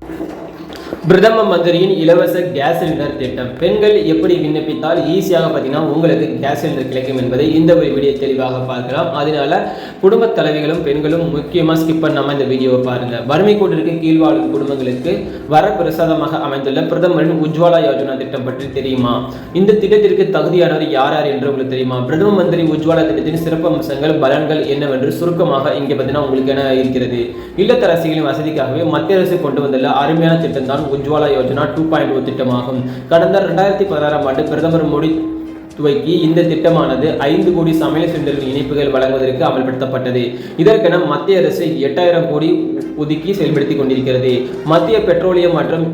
Thank you பிரதம மந்திரியின் இலவச கேஸ் சிலிண்டர் திட்டம். பெண்கள் எப்படி விண்ணப்பித்தால் ஈஸியாக பார்த்தீங்கன்னா உங்களுக்கு கேஸ் சிலிண்டர் கிடைக்கும் என்பதை இந்த ஒரு வீடியோ தெளிவாக பார்க்கலாம். அதனால குடும்ப தலைவிகளும் பெண்களும் முக்கியமாக ஸ்கிப் பண்ணாமல் இந்த வீடியோவை பாருங்க. வறுமை கோட்டிற்கு கீழ் வாழும் குடும்பங்களுக்கு வரப்பிரசாதமாக அமைந்துள்ள பிரதமரின் உஜ்வாலா யோஜனா திட்டம் பற்றி தெரியுமா? இந்த திட்டத்திற்கு தகுதியானவர் யார் யார் என்று உங்களுக்கு தெரியுமா? பிரதம மந்திரி உஜ்வாலா திட்டத்தின் சிறப்பு அம்சங்கள் பலன்கள் என்னவென்று சுருக்கமாக இங்கே பார்த்தீங்கன்னா உங்களுக்கு என இருக்கிறது. இல்லத்தரசிகளின் வசதிக்காகவே மத்திய அரசு கொண்டு வந்துள்ள அருமையான திட்டம் தான் Ujjwala Yojana two point O திட்டமாகும். கடந்த ரெண்டாயிரத்தி பதினாறாம் ஆண்டு பிரதமர் மோடி துவக்கி இந்த திட்டமானது ஐந்து கோடி சமையல் சிலிண்டர்கள் இணைப்புகள் வழங்குவதற்கு அமல்படுத்தப்பட்டது. இதற்கென மத்திய அரசு எட்டாயிரம் கோடி ஒதுக்கி செயல்படுத்தி கொண்டிருக்கிறது. மத்திய பெட்ரோலியம் மற்றும்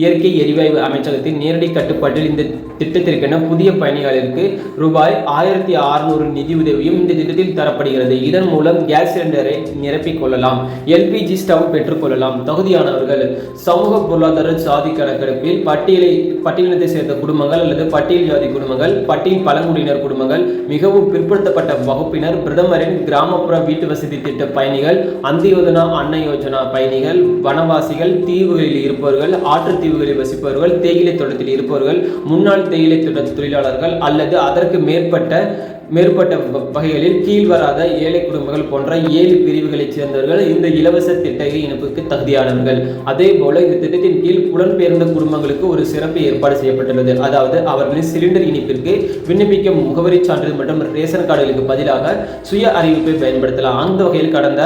இயற்கை எரிவாயு அமைச்சகத்தின் நேரடி கட்டுப்பாட்டில் இந்த திட்டத்திற்கென புதிய பயணிகளுக்கு ரூபாய் ஆயிரத்தி அறுநூறு நிதி உதவியும் இந்த திட்டத்தில் தரப்படுகிறது. இதன் மூலம் கேஸ் சிலிண்டரை நிரப்பிக் கொள்ளலாம். எல்பிஜி ஸ்டவ் பெற்றுக்கொள்ளலாம் தகுதியானவர்கள் சமூக பொருளாதார சாதி கணக்கெடுப்பில் பட்டியலை பட்டியலினத்தை சேர்ந்த குடும்பங்கள் அல்லது பட்டியல் ஜாதி குடும்பங்கள் பட்டியல் பழங்குடியினர் குடும்பங்கள் மிகவும் பிற்படுத்தப்பட்ட வகுப்பினர் பிரதமரின் கிராமப்புற வீட்டு வசதி திட்ட பயணிகள் அந்தியோதனா அன்ன யோஜனா பயணிகள் வனவாசிகள் தீவுகளில் இருப்பவர்கள் ஆற்று தீவுகளில் வசிப்பவர்கள் தேயிலை தோட்டத்தில் இருப்பவர்கள் முன்னாள் தேயிலை தோட்ட தொழிலாளர்கள் அல்லது அதற்கு மேற்பட்ட மேற்பட்ட வகைகளில் கீழ் வராத ஏழை குடும்பங்கள் போன்ற ஏழு பிரிவுகளைச் சேர்ந்தவர்கள் இந்த இலவச திட்ட இணைப்புக்கு தகுதியானவர்கள். அதே போல இந்த திட்டத்தின் கீழ் புலன்பெயர்ந்த குடும்பங்களுக்கு ஒரு சிறப்பு ஏற்பாடு செய்யப்பட்டுள்ளது. அதாவது அவர்களின் சிலிண்டர் இணைப்பிற்கு விண்ணப்பிக்க முகவரி சான்றிதழ் மற்றும் ரேஷன் கார்டுகளுக்கு பதிலாக சுய அறிவிப்பை பயன்படுத்தலாம். அந்த வகையில் கடந்த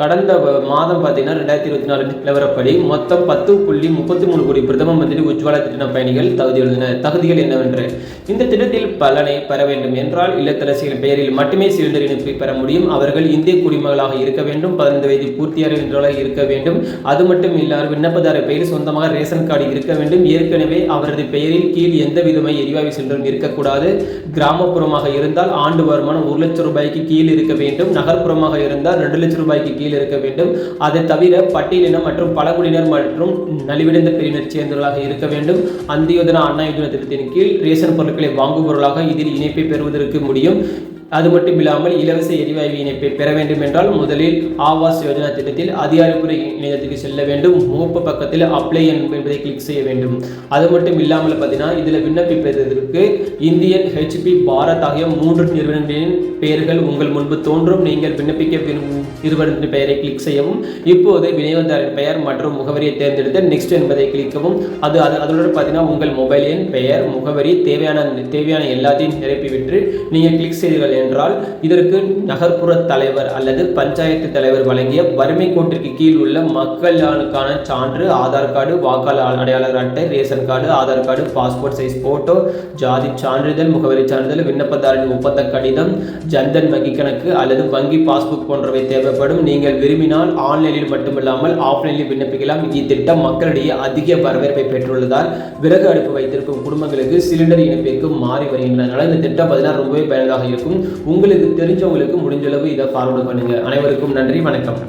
கடந்த மாதம் பார்த்தீங்கன்னா ரெண்டாயிரத்தி இருபத்தி நாலு நிலவரப்படி மொத்தம் பத்து புள்ளி முப்பத்தி மூணு கோடி பிரதம மந்திரி உஜ்வாலா திட்ட பயணிகள் தகுதி எழுதினர் தகுதிகள் என்னவென்று? இந்த திட்டத்தில் பலனை பெற வேண்டும் என்றால் இல்லத்தரசிகள் பெயரில் மட்டுமே சிலிண்டர் இணைப்பை பெற முடியும். அவர்கள் இந்திய குடிமகளாக இருக்க வேண்டும். பதினைந்து வயது பூர்த்தியாளர்களாக இருக்க வேண்டும். அது மட்டும் இல்லாமல் விண்ணப்பதாரர் பெயரில் சொந்தமாக ரேஷன் கார்டு இருக்க வேண்டும். ஏற்கனவே அவரது பெயரில் கீழ் எந்த விதமான எரிவாயு சிலிண்டரும் இருக்கக்கூடாது. கிராமப்புறமாக இருந்தால் ஆண்டு வருமானம் ஒரு லட்சம் ரூபாய்க்கு கீழ் இருக்க வேண்டும். நகர்ப்புறமாக இருந்தால் ரெண்டு லட்சம் ரூபாய்க்கு கீழ் இருக்க வேண்டும். அதை தவிர பட்டியலினம் மற்றும் பழங்குடியினர் மற்றும் நலிவிடைந்த பிரிவினர் சேர்ந்தவர்களாக இருக்க வேண்டும். அந்தியோதனா அண்ணா யோஜனா திட்டத்தின் கீழ் ரேஷன் பொருட்களை வாங்குபவர்களாக இதில் இணைப்பை பெறுவதற்கு முடியும். വീഡിയോ அது மட்டும் இல்லாமல் இலவச எரிவாயு இணைப்பை பெற வேண்டும் என்றால் முதலில் ஆவாஸ் யோஜனா திட்டத்தில் அதிகாரப்பூர்வ இணையத்துக்கு செல்ல வேண்டும். முகப்பு பக்கத்தில் அப்ளை என்பதை கிளிக் செய்ய வேண்டும். அது மட்டும் இல்லாமல் பார்த்தீங்கன்னா இதில் விண்ணப்பிப்பதற்கு இந்தியன் ஹெச்பி பாரத் ஆகிய மூன்று நிறுவனங்களின் பெயர்கள் உங்கள் முன்பு தோன்றும். நீங்கள் விண்ணப்பிக்க விரும்பும் நிறுவனத்தின் பெயரை கிளிக் செய்யவும் இப்போது விநியோகதாரின் பெயர் மற்றும் முகவரியை தேர்ந்தெடுத்து நெக்ஸ்ட் என்பதை கிளிக்கவும் அது அது அதோட பார்த்தீங்கன்னா உங்கள் மொபைல் எண் பெயர் முகவரி தேவையான தேவையான எல்லாத்தையும் நிரப்பிவிட்டு நீங்கள் கிளிக் செய்தீர்கள் என்றால் இதற்கு நகர்ப்புற தலைவர் அல்லது பஞ்சாயத்து தலைவர் வழங்கிய வறுமை கோட்டிற்கு கீழ் உள்ள மக்களுக்கான சான்று ஆதார் கார்டு வாக்காளர் அடையாளர் அட்டை ration card Aadhaar card passport size photo ஜாதி சான்றிதழ் முகவரி சான்றிதழ் விண்ணப்பதாரின் ஒப்பந்த கடிதம் ஜன்தன் வங்கி கணக்கு அல்லது வங்கி பாஸ்புக் போன்றவை தேவைப்படும். நீங்கள் விரும்பினால் ஆன்லைனில் மட்டுமில்லாமல் ஆஃப்லைனில் விண்ணப்பிக்கலாம். இத்திட்டம் மக்களிடையே அதிக வரவேற்பை பெற்றுள்ளதால் விறகு அடுப்பு வைத்திருக்கும் குடும்பங்களுக்கு சிலிண்டர் இணைப்பிற்கு மாறி வருகின்றன. இந்த திட்டம் பார்த்தீங்கன்னா ரொம்பவே பயனுள்ளதாக இருக்கும். உங்களுக்கு தெரிஞ்சவங்களுக்கு முடிஞ்ச அளவு இதை ஃபார்வர்டு பண்ணுங்க. அனைவருக்கும் நன்றி வணக்கம்.